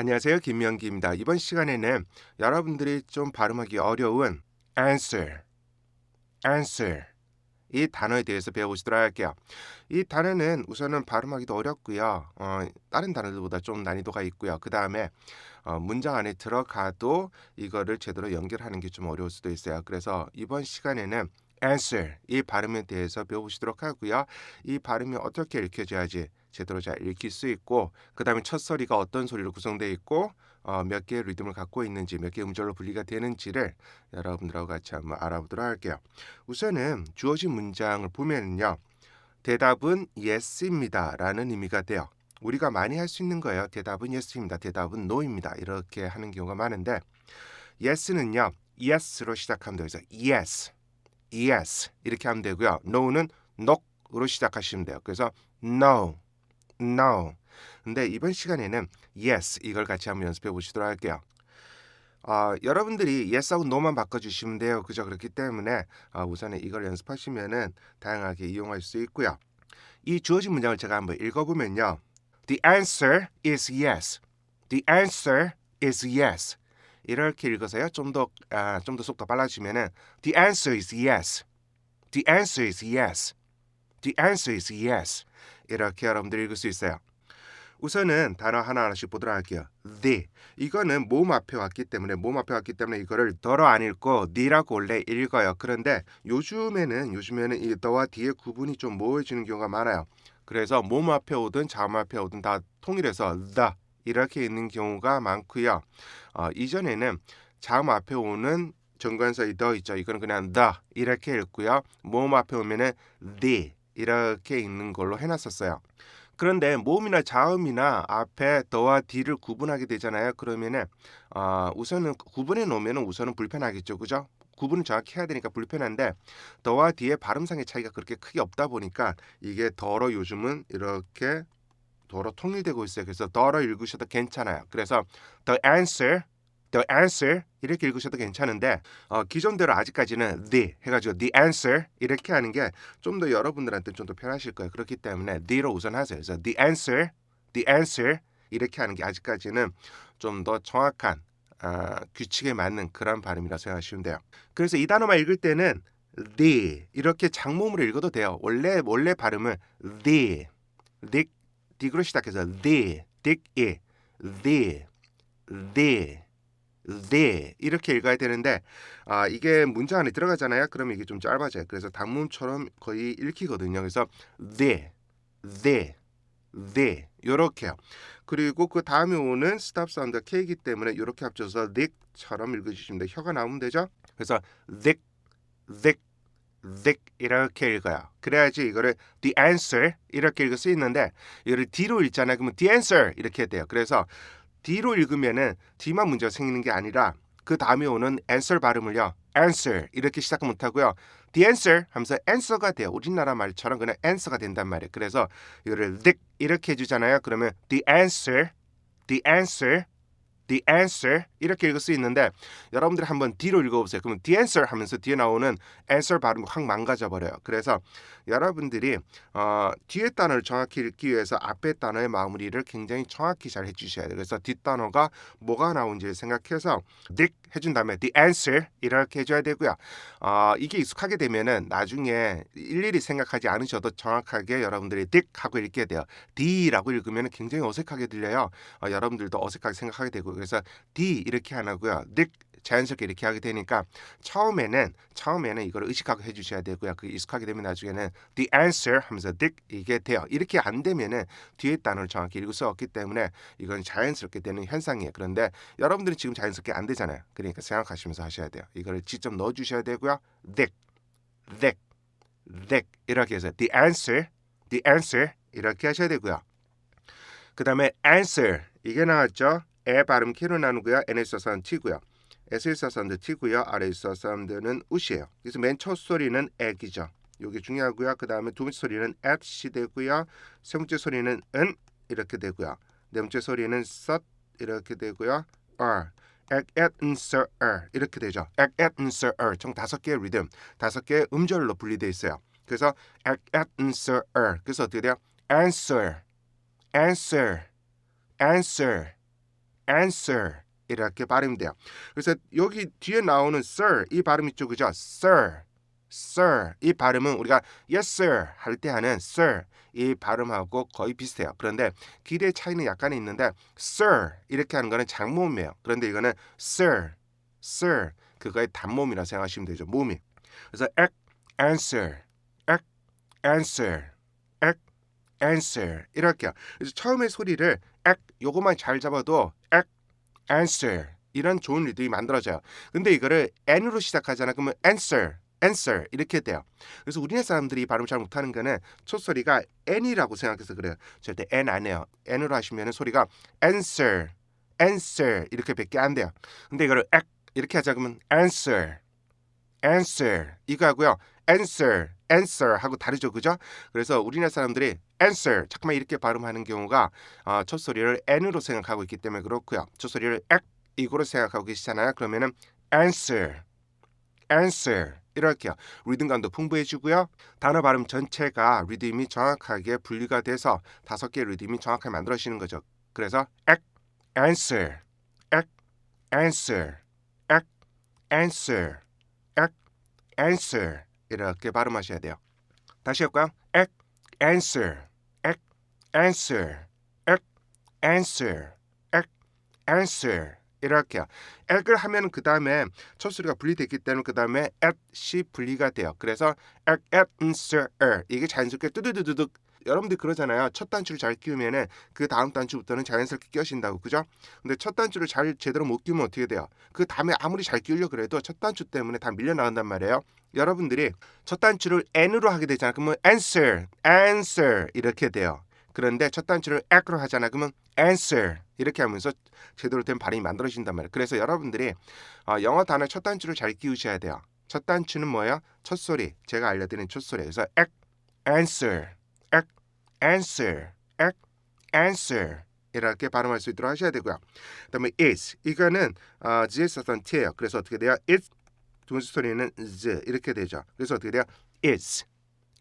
안녕하세요. 김명기입니다. 이번 시간에는 여러분들이 좀 발음하기 어려운 answer, answer 이 단어에 대해서 배워보시도록 할게요. 이 단어는 우선은 발음하기도 어렵고요. 어, 다른 단어들보다 좀 난이도가 있고요. 그 다음에 어, 문장 안에 들어가도 이거를 제대로 연결하는 게 좀 어려울 수도 있어요. 그래서 이번 시간에는 answer 이 발음에 대해서 배워보시도록 하고요. 이 발음이 어떻게 읽혀져야지 제대로 잘 읽힐 수 있고 그 다음에 첫 소리가 어떤 소리로 구성되어 있고 어, 몇 개의 리듬을 갖고 있는지 몇 개의 음절로 분리가 되는지를 여러분들하고 같이 한번 알아보도록 할게요. 우선은 주어진 문장을 보면요. 대답은 yes입니다 라는 의미가 돼요. 우리가 많이 할 수 있는 거예요. 대답은 yes입니다. 대답은 no입니다. 이렇게 하는 경우가 많은데 yes는요. yes로 시작하면. 그래서 yes, yes 이렇게 하면 되고요. no는 no로 시작하시면 돼요. 그래서 no, no. 근데 이번 시간에는 yes 이걸 같이 한번 연습해 보시도록 할게요. 어, 여러분들이 yes하고 no만 바꿔주시면 돼요. 그죠? 그렇기 때문에 어, 우선은 이걸 연습하시면은 다양하게 이용할 수 있고요. 이 주어진 문장을 제가 한번 읽어보면요. The answer is yes. The answer is yes. 이렇게 읽어서요. 좀더 아, 속도 빨라지면은 The answer is yes. The answer is yes. The answer is yes. 이렇게 여러분들이 읽을 수 있어요. 우선은 단어 하나하나씩 보도록 할게요. the 이거는 몸 앞에 왔기 때문에 몸 앞에 왔기 때문에 이거를 더러 안 읽고 the라고 원래 읽어요. 그런데 요즘에는 요즘에는 이 the와 the의 구분이 좀 모호해지는 경우가 많아요. 그래서 몸 앞에 오든 자음 앞에 오든 다 통일해서 the 이렇게 있는 경우가 많고요. 어, 이전에는 자음 앞에 오는 정관사의 더 있죠. 이거는 그냥 the 이렇게 읽고요. 모음 앞에 오면은 the 이렇게 읽는 걸로 해놨었어요. 그런데 모음이나 자음이나 앞에 더와 뒤를 구분하게 되잖아요. 그러면은 어, 우선은 구분해 놓으면은 우선은 불편하겠죠, 그죠? 구분을 정확히 해야 되니까 불편한데 더와 뒤의 발음상의 차이가 그렇게 크게 없다 보니까 이게 더러 요즘은 이렇게 더러 통일되고 있어요. 그래서 더러 읽으셔도 괜찮아요. 그래서 the answer the answer 이렇게 읽으셔도 괜찮은데 어, 기존대로 아직까지는 the 해가지고 the answer 이렇게 하는 게 좀 더 여러분들한테 좀 더 편하실 거예요. 그렇기 때문에 the로 우선 하세요. 그래서 the answer, the answer 이렇게 하는 게 아직까지는 좀 더 정확한 어, 규칙에 맞는 그런 발음이라 생각하시면 돼요. 그래서 이 단어만 읽을 때는 the 이렇게 장모음으로 읽어도 돼요. 원래 원래 발음은 the, the, 딕으로 시작해서 the, 딕이, the, the. The 이렇게 읽어야 되는데 아 이게 문장 안에 들어가잖아요. 그러면 이게 좀 짧아져요. 그래서 단문처럼 거의 읽히거든요. 그래서 the, the, the 요렇게요. 그리고 그 다음에 오는 스탑 사운드가 K이기 때문에 이렇게 합쳐서 thick처럼 읽어주시면 돼요. 혀가 나오면 되죠. 그래서 thick, thick, thick 이렇게 읽어요. 그래야지 이거를 the answer 이렇게 읽을 수 있는데 이거를 D로 읽잖아요. 그러면 the answer 이렇게 돼요. 그래서 D로 읽으면은 D만 문제가 생기는 게 아니라 그 다음에 오는 answer 발음을요. answer 이렇게 시작 못 하고요. the answer 하면서 answer가 돼요. 우리나라 말처럼 그냥 answer가 된단 말이에요. 그래서 이거를 the 이렇게 해 주잖아요. 그러면 the answer, the answer, the answer 이렇게 읽을 수 있는데 여러분들이 한번 D로 읽어보세요. 그러면 the answer 하면서 뒤에 나오는 answer 발음이 확 망가져 버려요. 그래서 여러분들이 어, 뒤에 단어를 정확히 읽기 위해서 앞에 단어의 마무리를 굉장히 정확히 잘 해주셔야 돼요. 그래서 뒷 단어가 뭐가 나온지를 생각해서 딕 해준 다음에 the answer 이렇게 해줘야 되고요. 어, 이게 익숙하게 되면은 나중에 일일이 생각하지 않으셔도 정확하게 여러분들이 딕 하고 읽게 돼요. D라고 읽으면 굉장히 어색하게 들려요. 어, 여러분들도 어색하게 생각하게 되고 그래서 D 이렇게 안 하고요. 딕 자연스럽게 이렇게 하게 되니까 처음에는 처음에는 이걸 의식하고 해주셔야 되고요. 그게 익숙하게 되면 나중에는 the answer 하면서 딕 이게 돼요. 이렇게 안 되면은 뒤에 단어를 정확히 읽을 수 없기 때문에 이건 자연스럽게 되는 현상이에요. 그런데 여러분들은 지금 자연스럽게 안 되잖아요. 그러니까 생각하시면서 하셔야 돼요. 이거를 직접 넣어 주셔야 되고요. 딕, 딕, 딕 이렇게 해서 the answer, the answer 이렇게 하셔야 되고요. 그 다음에 answer 이게 나왔죠. 에 발음 키로 나누고요. n에 있어서는 t고요. S에 있어서는 t고요. 아래에 있어서는 우시예요. 그래서 맨 첫 소리는 액이죠. 이게 중요하고요. 그 다음에 두 번째 소리는 at이 되고요. 세 번째 소리는 은 이렇게 되고요. 네 번째 소리는 sut 이렇게 되고요. r 액, at, insert, er 이렇게 되죠. 액, at, insert, er 총 다섯 개의 리듬, 다섯 개의 음절로 분리되어 있어요. 그래서 액, at, insert, er 그래서 어떻게 돼요? answer, answer, answer, answer 이렇게 발음이 돼요. 그래서 여기 뒤에 나오는 sir 이 발음 있죠, 그죠? sir, sir 이 발음은 우리가 yes sir 할 때 하는 sir 이 발음하고 거의 비슷해요. 그런데 길의 차이는 약간 있는데 sir 이렇게 하는 거는 장모음이에요. 그런데 이거는 sir, sir 그거의 단모음이라 생각하시면 되죠. 모음이. 그래서 ek, answer, ek, answer, ek, answer 이렇게요. 그래서 처음에 소리를 ek 요것만 잘 잡아도 ek, answer 이런 좋은 리듬이 만들어져요. 근데 이거를 n으로 시작하잖아. 그러면 answer, answer 이렇게 돼요. 그래서 우리나라 사람들이 발음 잘 못하는 거는 첫 소리가 n이라고 생각해서 그래요. 절대 n 아니에요. n으로 하시면 소리가 answer, answer 이렇게밖에 안 돼요. 근데 이거를 ek 이렇게 하자 그러면 answer, answer 이거 하고요. answer, answer 하고 다르죠, 그죠? 그래서 우리나라 사람들이 answer 잠깐만 이렇게 발음하는 경우가 어, 첫 소리를 n으로 생각하고 있기 때문에 그렇고요. 첫 소리를 ek 이거로 생각하고 계시잖아요. 그러면은 answer, answer 이렇게요. 리듬감도 풍부해지고요. 단어 발음 전체가 리듬이 정확하게 분리가 돼서 다섯 개의 리듬이 정확하게 만들어지는 거죠. 그래서 ek, answer, ek, answer, ek, answer, ek, answer 이렇게 발음하셔야 돼요. 다시 할까요? ek, answer, ek, answer, ek, answer, ek, answer 이렇게요. 액을 하면 그 다음에 첫 소리가 분리됐기 때문에 그 다음에 at이 분리가 돼요. 그래서 액, at, answer 이게 자연스럽게 뚜두두두둑 여러분들 그러잖아요. 첫 단추를 잘 끼우면은 그 다음 단추부터는 자연스럽게 끼어진다고 그죠? 근데 첫 단추를 잘 제대로 못 끼우면 어떻게 돼요? 그 다음에 아무리 잘 끼우려 그래도 첫 단추 때문에 다 밀려 나간단 말이에요. 여러분들이 첫 단추를 n으로 하게 되잖아. 그러면 answer, answer 이렇게 돼요. 그런데 첫 단추를 ac로 하잖아. 그러면 answer 이렇게 하면서 제대로 된 발음이 만들어진단 말이에요. 그래서 여러분들이 어, 영어 단어 첫 단추를 잘 끼우셔야 돼요. 첫 단추는 뭐예요? 첫 소리. 제가 알려드린 첫 소리. 그래서 ac, answer, answer, answer 이렇게 발음할 수 있도록 하셔야 되고요. 그다음에 is 이거는 어, z에 썼던 t예요. 그래서 어떻게 돼요? it 두 번째 소리는 z 이렇게 되죠. 그래서 어떻게 돼요? is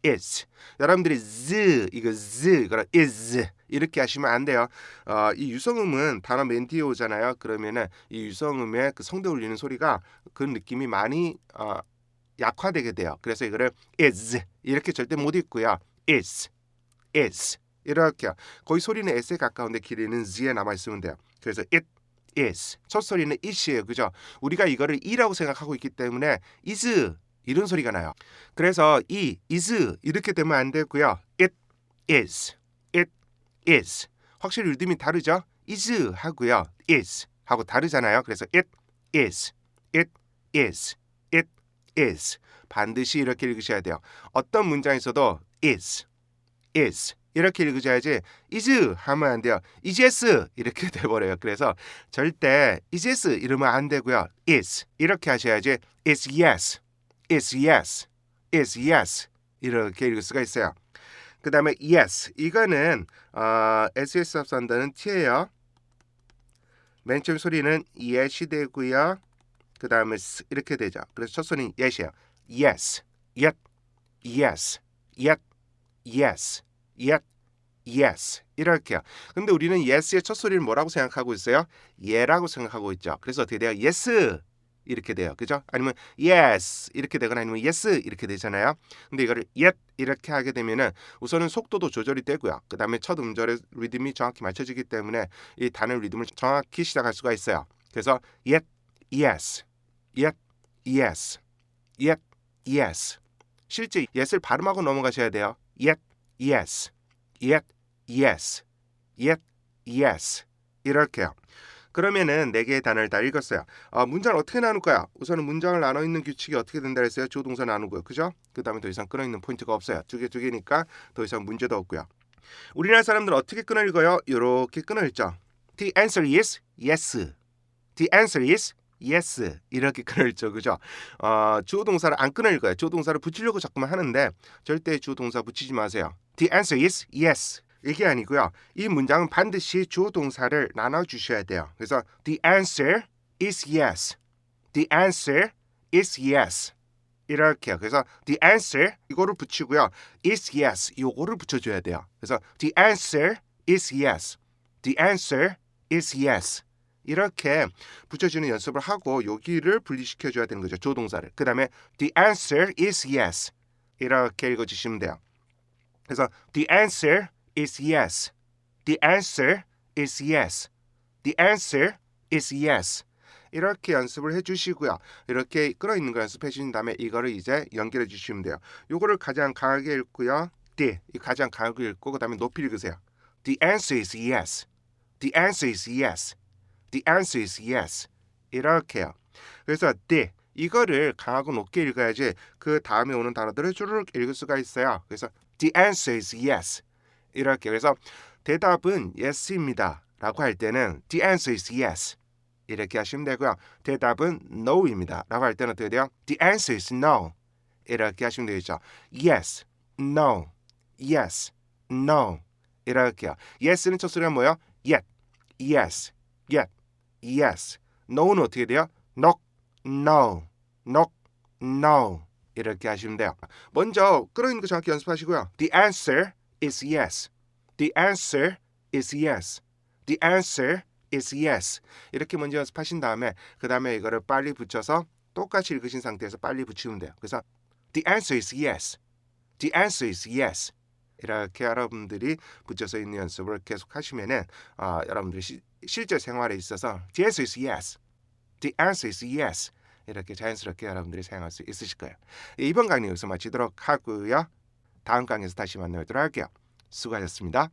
is 여러분들이 z 이거 z 이거 is 이렇게 하시면 안 돼요. 어, 이 유성음은 단어 맨 뒤에 오잖아요. 그러면은 이 유성음의 그 성대 울리는 소리가 그 느낌이 많이 어, 약화되게 돼요. 그래서 이거를 is 이렇게 절대 못 읽고요. is is 이렇게요. 거의 소리는 s에 가까운데 길이는 z에 남아 있으면 돼요. 그래서 it is 첫 소리는 it이에요. 그죠? 우리가 이거를 i라고 생각하고 있기 때문에 is 이런 소리가 나요. 그래서 이 is 이렇게 되면 안 되고요. it is it is 확실히 리듬이 다르죠? is 하고요. is 하고 다르잖아요. 그래서 it is it is it is 반드시 이렇게 읽으셔야 돼요. 어떤 문장에서도 is is 이렇게 읽으셔야지 is 하면 안 돼요. is 이렇게 돼버려요. 그래서 절대 is 이러면 안 되고요. is 이렇게 하셔야지 is yes is yes, is yes 이렇게 읽을 수가 있어요. 그 다음에 yes 이거는 어, ss 합산다는 t예요. 맨 처음 소리는 yes이 되고요. 그 다음에 이렇게 되죠. 그래서 첫 소리는 yes이에요. yes, yet, yes, yet, yes, yet, yes 이렇게요. 근데 우리는 yes의 첫 소리를 뭐라고 생각하고 있어요? 예라고 생각하고 있죠. 그래서 어떻게 돼요? yes 이렇게 돼요. 그죠? 아니면 yes 이렇게 되거나 아니면 yes 이렇게 되잖아요. 근데 이거를 yet 이렇게 하게 되면은 우선은 속도도 조절이 되고요. 그다음에 첫 음절의 리듬이 정확히 맞춰지기 때문에 이 단어 리듬을 정확히 시작할 수가 있어요. 그래서 yet yes yet yes yet yes 실제 yes를 발음하고 넘어가셔야 돼요. Yet yes yet yes yet yes 이렇게요. 그러면은 네 개의 단어를 다 읽었어요. 어, 문장을 어떻게 나눌까요? 우선은 문장을 나눠 있는 규칙이 어떻게 된다 했어요? 조동사 나누고요. 그죠? 그다음에 더 이상 끊어 있는 포인트가 없어요. 두 개두 개니까 더 이상 문제도 없고요. 우리나라 사람들은 어떻게 끊어 읽어요? 이렇게 끊어 읽죠. The answer is yes. The answer is yes 이렇게 끊어 읽죠 그죠 어, 주어 동사를 안 끊어 읽어요 주어 동사를 붙이려고 자꾸만 하는데 절대 주어 동사 붙이지 마세요 The answer is yes 이게 아니고요. 이 문장은 반드시 주어 동사를 나눠 주셔야 돼요. 그래서 the answer is yes. The answer is yes. 이렇게요. 그래서 the answer 이거를 붙이고요. is yes 이거를 붙여줘야 돼요. 그래서 the answer is yes. The answer is yes. 이렇게 붙여주는 연습을 하고 여기를 분리시켜 줘야 되는 거죠. 조동사를. 그 다음에 the answer is yes. 이렇게 읽어 주시면 돼요. 그래서 the answer is yes. The answer is yes. The answer is yes. 이렇게 연습을 해 주시고요. 이렇게 끌어 있는 거 연습해 주신 다음에 이거를 이제 연결해 주시면 돼요. 요거를 가장 강하게 읽고요. 이 가장 강하게 읽고 그다음에 높이 읽으세요. The answer is yes. The answer is yes. The answer is yes. 이렇게요. 그래서 the 이거를 강하고 높게 읽어야지 그 다음에 오는 단어들을 쭈르륵 읽을 수가 있어요. 그래서 the answer is yes. 이렇게 그래서 대답은 yes입니다라고 할 때는 the answer is yes. 이렇게 하시면 되고요. 대답은 no입니다. 라고 할 때는 어떻게 돼요? The answer is no. 이렇게 하시면 되겠죠. Yes, no, yes, no. 이렇게요. Yes는 첫 소리가 뭐예요? Yet, yes, yet, yes. No는 어떻게 돼요? Knock, no, knock, no. 이렇게 하시면 돼요. 먼저 끌어있는 거 정확히 연습하시고요. The answer is yes. The answer is yes. The answer is yes. 이렇게 먼저 연습하신 다음에 그 다음에 이거를 빨리 붙여서 똑같이 읽으신 상태에서 빨리 붙이면 돼요. 그래서 the answer is yes. The answer is yes. 이렇게 여러분들이 붙여서 있는 연습을 계속 하시면은 아, 여러분들이 시, 실제 생활에 있어서 the answer is yes. The answer is yes. 이렇게 자연스럽게 여러분들이 사용할 수 있으실 거예요. 이번 강의 여기서 마치도록 하고요. 다음 강의에서 다시 만나도록 할게요. 수고하셨습니다.